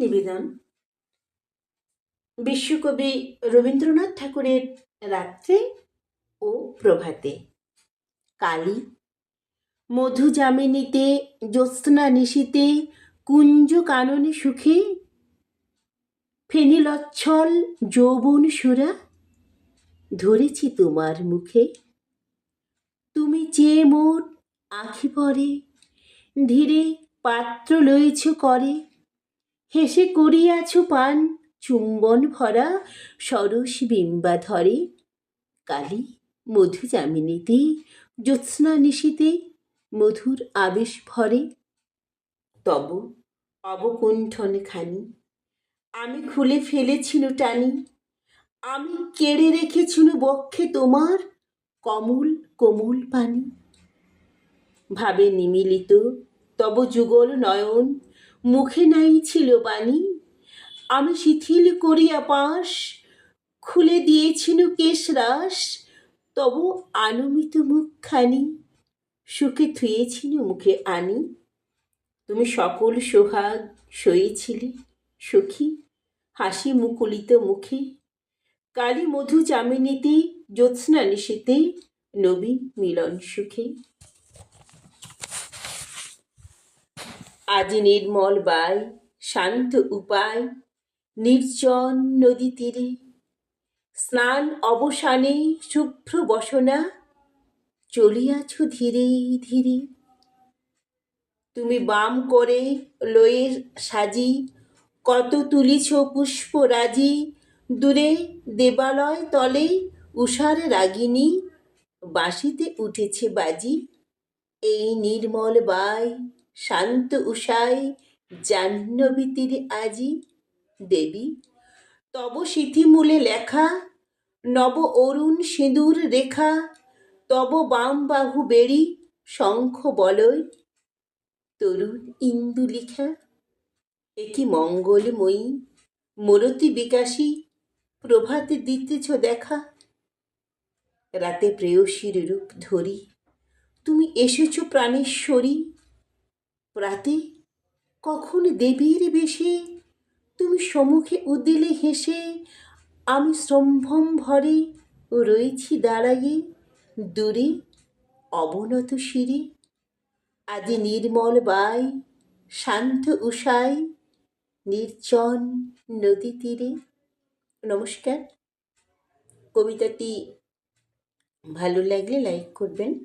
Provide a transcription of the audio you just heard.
নিবেদন। বিশ্বকবি রবীন্দ্রনাথ ঠাকুরের রাত্রে ও প্রভাতে। কালী মধু যামিনীতে জ্যোৎস্না নিশীতে কুঞ্জ কাননে সুখে, ফেনিলচ্ছল যৌবন সুরা ধরেছি তোমার মুখে। তুমি চেয়ে মোর আঁখি পরে, ধীরে পাত্র লইছ করে হেসে করিয়াছ পান, চুম্বন ভরা সরস বিম্বা ধরে। কালী মধু যামিনীতে, জ্যোৎস্না নিশীতে মধুর আবেশ ভরে। তব অবকুণ্ঠন খানি, আমি খুলে ফেলেছিনু টানি। আমি কেড়ে রেখেছিনু বক্ষে তোমার কমল কোমল পানি। ভাবে নিমিলিত তব যুগল নয়ন মুখে নাই ছিল বাণী। আমি শিথিল করিয়া পাশ, খুলে দিয়েছিল কেশ রাস তব আনমিত মুখখানি। সুখে থুয়েছিনু মুখে আনি। তুমি সকল সোহাগ সয়েছিলে সখী, হাসি মুকুলিত মুখে। কালী মধু চামিনীতে, জ্যোৎস্না নিশীতে, নবীন মিলন সুখে। আজি নির্মল বাই, শান্ত উপায়, নির্জন নদী তীরে, স্নান অবসানে শুভ্র বসনা, চলিয়াছ ধীরে ধীরে। তুমি বাম করে লয়ের সাজি, কত তুলিছ পুষ্প রাজি, দূরে দেবালয় তলে উষার রাগিনী, বাঁশিতে উঠেছে বাজি, এই নির্মল বাই শান্ত উষায় জাহ্নবী তীরে আজি। দেবী, তব সিথিমূলে লেখা, নব অরুণ সিঁদুর রেখা, তব বাম বাহু বেড়ি শঙ্খ বলয়। তরুণ ইন্দু লিখা একি মঙ্গলময়ী, মরতি বিকাশী, প্রভাতে দিতেছ দেখা। রাতে প্রেয়সীর রূপ ধরি, তুমি এসেছ প্রাণেশ্বরী। প্রাতে কখন দেবীর বেশে তুমি সম্মুখে উদিলে হেসে, আমি সম্ভ্রম ভরে রয়েছি দাঁড়াইয়ে দূরে অবনত শিরে। আজি নির্মল বাই, শান্ত উষায় নির্জন নদী তীরে। নমস্কার। কবিতাটি ভালো লাগলে লাইক করবেন।